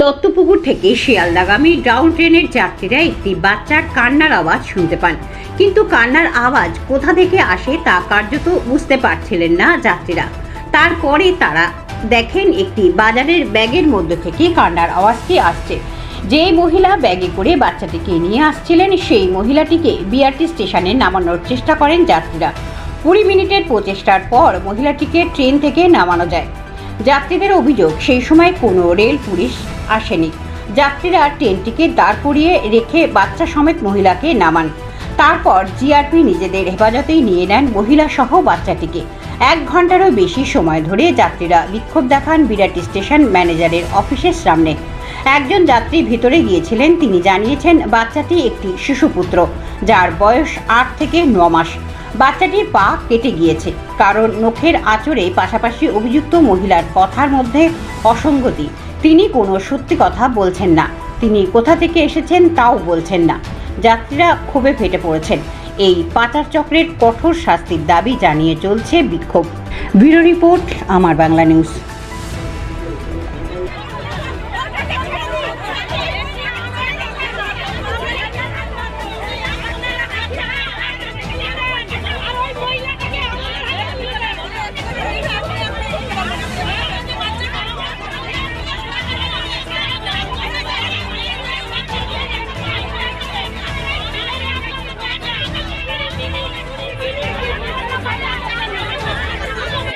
দত্তপুকুর থেকে শিয়ালদাগামী ডাউন ট্রেনের যাত্রীরা একটি বাচ্চার কান্নার আওয়াজ শুনতে পান। কিন্তু কান্নার আওয়াজ কোথা থেকে আসে তা কার্যত বুঝতে পারছিলেন না যাত্রীরা। তারপরে তারা দেখেন একটি বাজারের ব্যাগের মধ্যে থেকে কান্নার আওয়াজটি আসছে। যেই মহিলা ব্যাগে করে বাচ্চাটিকে নিয়ে আসছিলেন, সেই মহিলাটিকে বিআরটি স্টেশনে নামানোর চেষ্টা করেন যাত্রীরা। কুড়ি মিনিটের প্রচেষ্টার পর মহিলাটিকে ট্রেন থেকে নামানো যায়। যাত্রীদের অভিযোগ, সেই সময় কোনো রেল পুলিশ আসেনি। যাত্রীরা ট্রেনটিকে দাঁড় করিয়ে রেখে বাচ্চা সমেত মহিলাকে নামান। তারপর জিআরপি নিজেদের হেফাজতেই নিয়ে নেন মহিলা সহ বাচ্চাটিকে। এক ঘন্টারও বেশি সময় ধরে যাত্রীরা বিক্ষোভ দেখান বিরাটি স্টেশন ম্যানেজারের অফিসের সামনে। একজন যাত্রী ভিতরে গিয়েছিলেন, তিনি জানিয়েছেন, বাচ্চাটি একটি শিশুপুত্র, যার বয়স আট থেকে ন মাস। বাচ্চাটির পা কেটে গিয়েছে। কারণ নখের আচরে পাশাপাশি অভিযুক্ত মহিলার কথার মধ্যে অসঙ্গতি। তিনি কোনো সত্যি কথা বলছেন না। তিনি কোথা থেকে এসেছেন তাও বলছেন না। যাত্রীরা ক্ষোভে ফেটে পড়েছেন। এই পাচার চক্রের কঠোর শাস্তির দাবি জানিয়ে চলছে বিক্ষোভ। ব্যুরো রিপোর্ট, আমার বাংলা নিউজ।